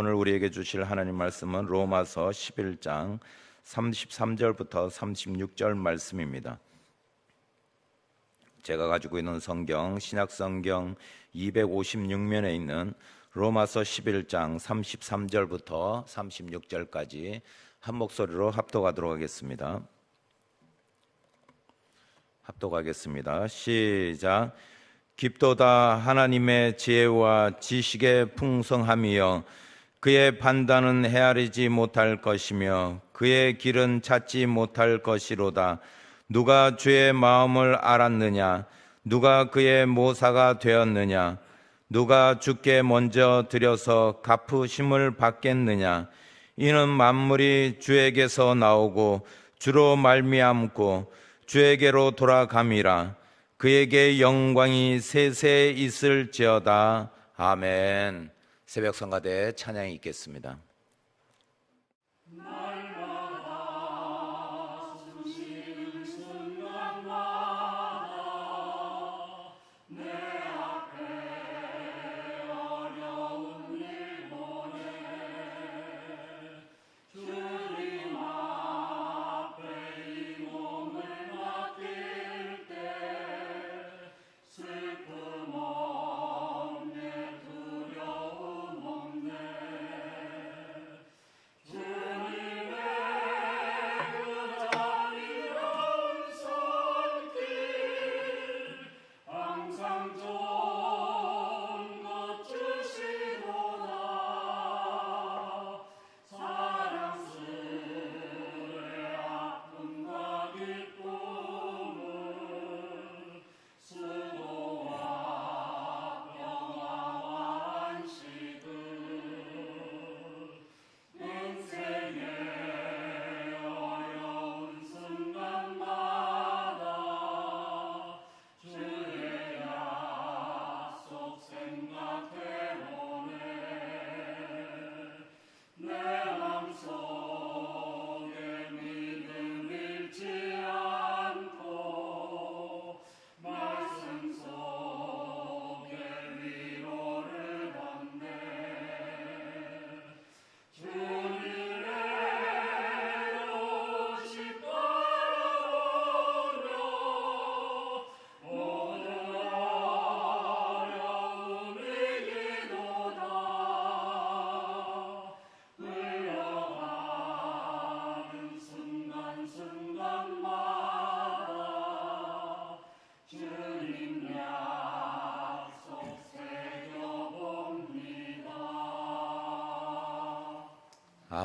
오늘 우리에게 주실 하나님 말씀은 로마서 11장 33절부터 36절 말씀입니다. 제가 가지고 있는 성경 신약 성경 256면에 있는 로마서 11장 33절부터 36절까지 한 목소리로 합독하도록 하겠습니다. 합독하겠습니다. 시작. 깊도다 하나님의 지혜와 지식의 풍성함이여 그의 판단은 헤아리지 못할 것이며 그의 길은 찾지 못할 것이로다. 누가 주의 마음을 알았느냐? 누가 그의 모사가 되었느냐? 누가 주께 먼저 드려서 갚으심을 받겠느냐? 이는 만물이 주에게서 나오고 주로 말미암고 주에게로 돌아감이라. 그에게 영광이 세세 있을지어다. 아멘. 새벽 성가대 찬양이 있겠습니다.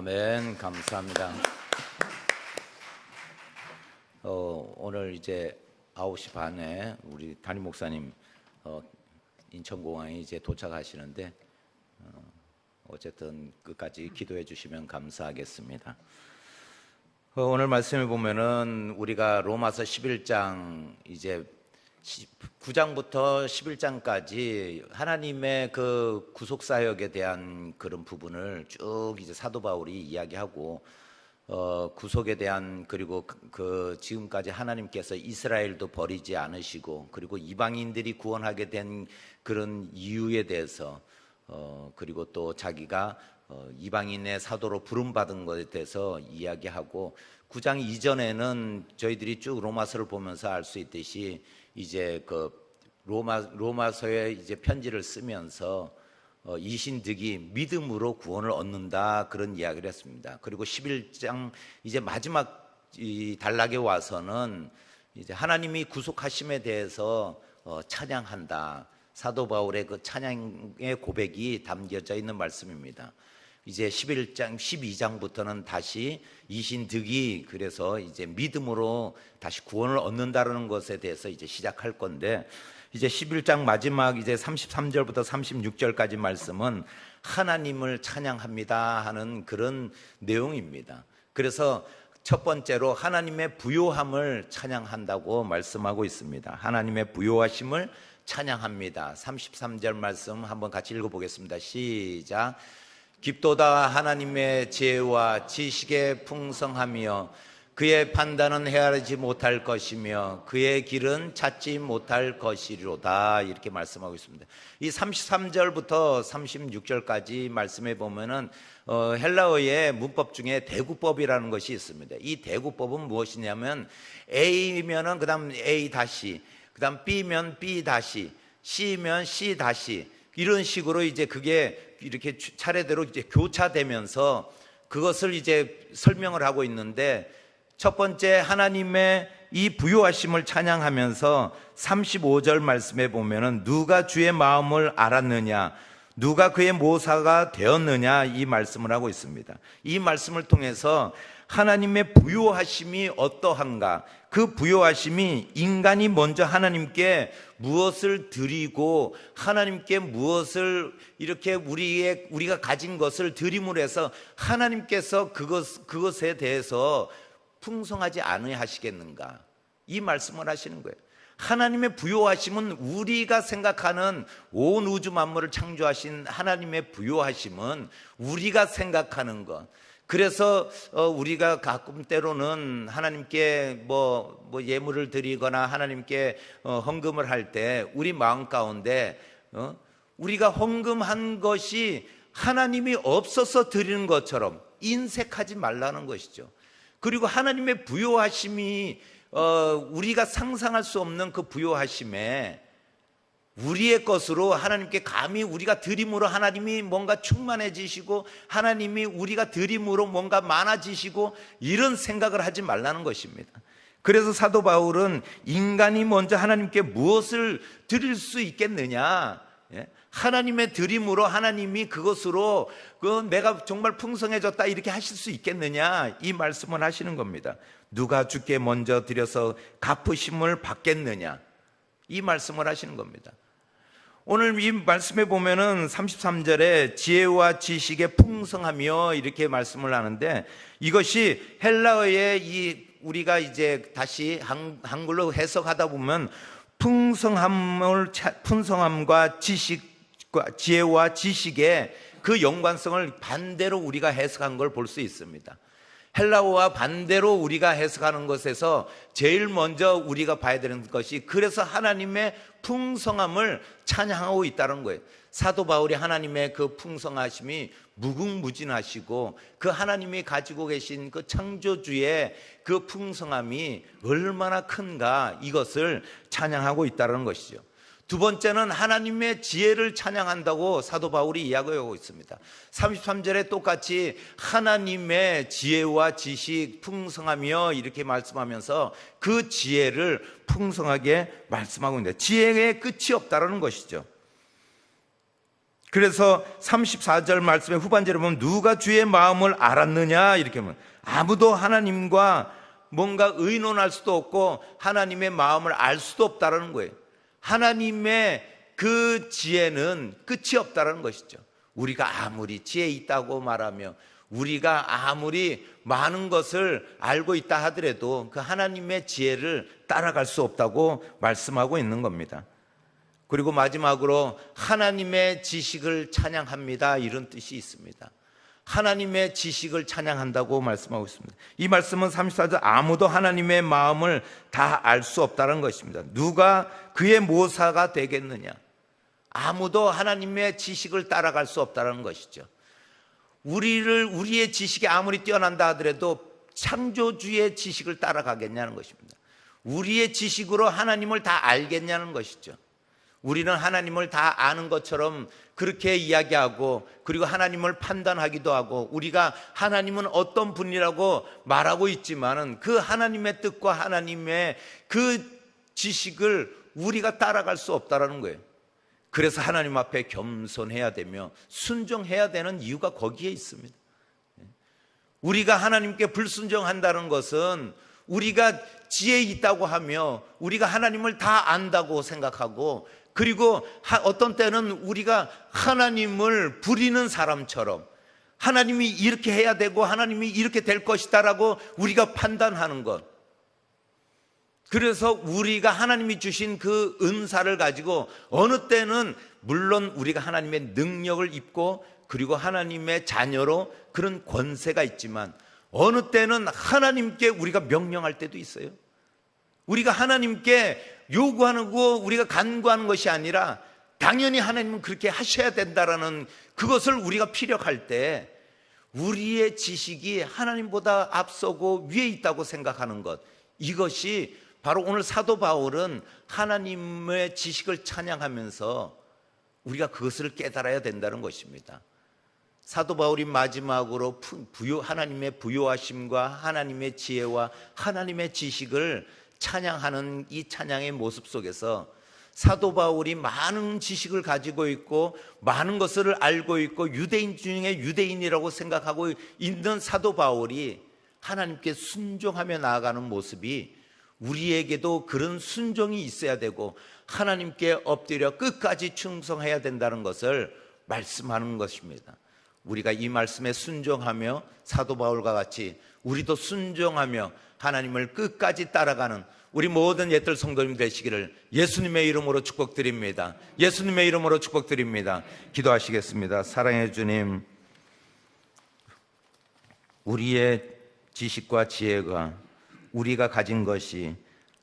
아멘. 감사합니다. 어, 오늘 이제 9시 반에 우리 담임 목사님 어, 인천공항에 이제 도착하시는데 어, 어쨌든 끝까지 기도해 주시면 감사하겠습니다. 어, 오늘 말씀을 보면은 우리가 로마서 11장 이제 9장부터 11장까지 하나님의 그 구속 사역에 대한 그런 부분을 쭉 이제 사도 바울이 이야기하고 어, 구속에 대한 그리고 그, 그 지금까지 하나님께서 이스라엘도 버리지 않으시고 그리고 이방인들이 구원하게 된 그런 이유에 대해서 어, 그리고 또 자기가 어, 이방인의 사도로 부름받은 것에 대해서 이야기하고 9장 이전에는 저희들이 쭉 로마서를 보면서 알 수 있듯이 이제 그 로마 로마서에 이제 편지를 쓰면서 어, 이신득이 믿음으로 구원을 얻는다 그런 이야기를 했습니다. 그리고 11장 이제 마지막 이 단락에 와서는 이제 하나님이 구속하심에 대해서 어, 찬양한다. 사도 바울의 그 찬양의 고백이 담겨져 있는 말씀입니다. 이제 11장, 12장부터는 다시 이신득이 그래서 이제 믿음으로 다시 구원을 얻는다는 것에 대해서 이제 시작할 건데 이제 11장 마지막 이제 33절부터 36절까지 말씀은 하나님을 찬양합니다 하는 그런 내용입니다. 그래서 첫 번째로 하나님의 부요함을 찬양한다고 말씀하고 있습니다. 하나님의 부요하심을 찬양합니다. 33절 말씀 한번 같이 읽어보겠습니다. 시작. 깊도다 하나님의 지혜와 지식의 풍성하며 그의 판단은 헤아리지 못할 것이며 그의 길은 찾지 못할 것이로다 이렇게 말씀하고 있습니다. 이 33절부터 36절까지 말씀해 보면은 어, 헬라어의 문법 중에 대구법이라는 것이 있습니다. 이 대구법은 무엇이냐면 A면은 그다음 A 다시, 그다음 B면 B 다시, C면 C 다시 이런 식으로 이제 그게 이렇게 차례대로 이제 교차되면서 그것을 이제 설명을 하고 있는데 첫 번째 하나님의 이 부요하심을 찬양하면서 35절 말씀에 보면은 누가 주의 마음을 알았느냐 누가 그의 모사가 되었느냐 이 말씀을 하고 있습니다. 이 말씀을 통해서 하나님의 부요하심이 어떠한가 그 부요하심이 인간이 먼저 하나님께 무엇을 드리고 하나님께 무엇을 이렇게 우리의 우리가 가진 것을 드림으로 해서 하나님께서 그것 그것에 대해서 풍성하지 않으하시겠는가 이 말씀을 하시는 거예요. 하나님의 부요하심은 우리가 생각하는 온 우주 만물을 창조하신 하나님의 부요하심은 우리가 생각하는 것. 그래서 어, 우리가 가끔 때로는 하나님께 뭐, 뭐 예물을 드리거나 하나님께 어, 헌금을 할 때 우리 마음 가운데 어, 우리가 헌금한 것이 하나님이 없어서 드리는 것처럼 인색하지 말라는 것이죠. 그리고 하나님의 부요하심이 어, 우리가 상상할 수 없는 그 부요하심에 우리의 것으로 하나님께 감히 우리가 드림으로 하나님이 뭔가 충만해지시고 하나님이 우리가 드림으로 뭔가 많아지시고 이런 생각을 하지 말라는 것입니다. 그래서 사도 바울은 인간이 먼저 하나님께 무엇을 드릴 수 있겠느냐? 예? 하나님의 드림으로 하나님이 그것으로 그 내가 정말 풍성해졌다 이렇게 하실 수 있겠느냐? 이 말씀을 하시는 겁니다. 누가 주께 먼저 드려서 갚으심을 받겠느냐? 이 말씀을 하시는 겁니다. 오늘 이 말씀에 보면은 33절에 지혜와 지식의 풍성하며 이렇게 말씀을 하는데 이것이 헬라어의 이 우리가 이제 다시 한, 한글로 해석하다 보면 풍성함을 차- 풍성함과 지식과 지혜와 지식의 그 연관성을 반대로 우리가 해석한 걸 볼 수 있습니다. 헬라어와 반대로 우리가 해석하는 것에서 제일 먼저 우리가 봐야 되는 것이 그래서 하나님의 풍성함을 찬양하고 있다는 거예요. 사도 바울이 하나님의 그 풍성하심이 무궁무진하시고 그 하나님이 가지고 계신 그 창조주의 그 풍성함이 얼마나 큰가 이것을 찬양하고 있다는 것이죠. 두 번째는 하나님의 지혜를 찬양한다고 사도 바울이 이야기하고 있습니다. 33절에 똑같이 하나님의 지혜와 지식 풍성하며 이렇게 말씀하면서 그 지혜를 풍성하게 말씀하고 있는데 지혜의 끝이 없다라는 것이죠. 그래서 34절 말씀의 후반절에 보면 누가 주의 마음을 알았느냐 이렇게 하면 아무도 하나님과 뭔가 의논할 수도 없고 하나님의 마음을 알 수도 없다라는 거예요. 하나님의 그 지혜는 끝이 없다라는 것이죠. 우리가 아무리 지혜 있다고 말하며 우리가 아무리 많은 것을 알고 있다 하더라도 그 하나님의 지혜를 따라갈 수 없다고 말씀하고 있는 겁니다. 그리고 마지막으로 하나님의 지식을 찬양합니다. 이런 뜻이 있습니다. 하나님의 지식을 찬양한다고 말씀하고 있습니다. 이 말씀은 34절 아무도 하나님의 마음을 다 알 수 없다는 것입니다. 누가 그의 모사가 되겠느냐? 아무도 하나님의 지식을 따라갈 수 없다는 것이죠. 우리를 우리의 지식이 아무리 뛰어난다 하더라도 창조주의 지식을 따라가겠냐는 것입니다. 우리의 지식으로 하나님을 다 알겠냐는 것이죠. 우리는 하나님을 다 아는 것처럼 그렇게 이야기하고 그리고 하나님을 판단하기도 하고 우리가 하나님은 어떤 분이라고 말하고 있지만은 그 하나님의 뜻과 하나님의 그 지식을 우리가 따라갈 수 없다라는 거예요. 그래서 하나님 앞에 겸손해야 되며 순종해야 되는 이유가 거기에 있습니다. 우리가 하나님께 불순종한다는 것은 우리가 지혜 있다고 하며 우리가 하나님을 다 안다고 생각하고 그리고 어떤 때는 우리가 하나님을 부리는 사람처럼 하나님이 이렇게 해야 되고 하나님이 이렇게 될 것이다라고 우리가 판단하는 것. 그래서 우리가 하나님이 주신 그 은사를 가지고 어느 때는 물론 우리가 하나님의 능력을 입고 그리고 하나님의 자녀로 그런 권세가 있지만 어느 때는 하나님께 우리가 명령할 때도 있어요. 우리가 하나님께 요구하는 거 우리가 간구하는 것이 아니라 당연히 하나님은 그렇게 하셔야 된다라는 그것을 우리가 피력할 때 우리의 지식이 하나님보다 앞서고 위에 있다고 생각하는 것 이것이 바로 오늘 사도 바울은 하나님의 지식을 찬양하면서 우리가 그것을 깨달아야 된다는 것입니다. 사도 바울이 마지막으로 푸- 부요 하나님의 부요하심과 하나님의 지혜와 하나님의 지식을 찬양하는 이 찬양의 모습 속에서 사도 바울이 많은 지식을 가지고 있고 많은 것을 알고 있고 유대인 중에 유대인이라고 생각하고 있는 사도 바울이 하나님께 순종하며 나아가는 모습이 우리에게도 그런 순종이 있어야 되고 하나님께 엎드려 끝까지 충성해야 된다는 것을 말씀하는 것입니다. 우리가 이 말씀에 순종하며 사도 바울과 같이 우리도 순종하며 하나님을 끝까지 따라가는 우리 모든 옛들 성도님 되시기를 예수님의 이름으로 축복드립니다. 예수님의 이름으로 축복드립니다. 기도하시겠습니다. 사랑해 주님, 우리의 지식과 지혜가 우리가 가진 것이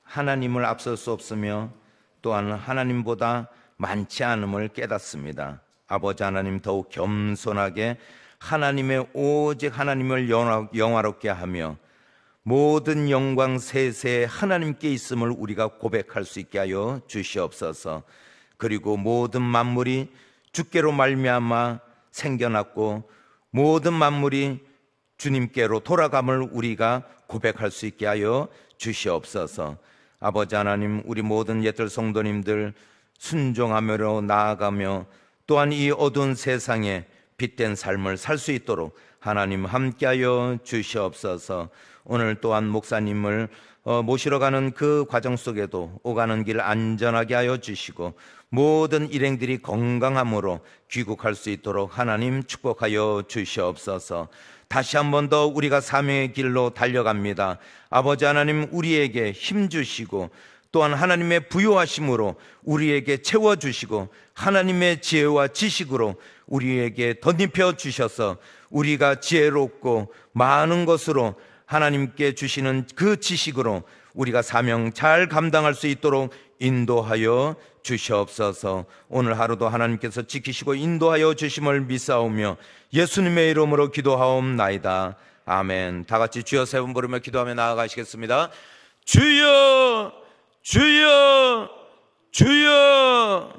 하나님을 앞설 수 없으며 또한 하나님보다 많지 않음을 깨닫습니다. 아버지 하나님 더욱 겸손하게 하나님의 오직 하나님을 영화- 영화롭게 하며 모든 영광 세세 하나님께 있음을 우리가 고백할 수 있게 하여 주시옵소서. 그리고 모든 만물이 주께로 말미암아 생겨났고 모든 만물이 주님께로 돌아감을 우리가 고백할 수 있게 하여 주시옵소서. 아버지 하나님, 우리 모든 옛들 성도님들 순종하며 나아가며 또한 이 어두운 세상에 빛된 삶을 살 수 있도록 하나님 함께하여 주시옵소서. 오늘 또한 목사님을 어, 모시러 가는 그 과정 속에도 오가는 길 안전하게 하여 주시고 모든 일행들이 건강함으로 귀국할 수 있도록 하나님 축복하여 주시옵소서. 다시 한 번 더 우리가 사명의 길로 달려갑니다. 아버지 하나님 우리에게 힘 주시고 또한 하나님의 부요하심으로 우리에게 채워 주시고 하나님의 지혜와 지식으로 우리에게 덧입혀 주셔서 우리가 지혜롭고 많은 것으로 하나님께 주시는 그 지식으로 우리가 사명 잘 감당할 수 있도록 인도하여 주시옵소서. 오늘 하루도 하나님께서 지키시고 인도하여 주심을 믿사오며 예수님의 이름으로 기도하옵나이다. 아멘. 다 같이 주여 세번 부르며 기도하며 나아가시겠습니다. 주여, 주여, 주여.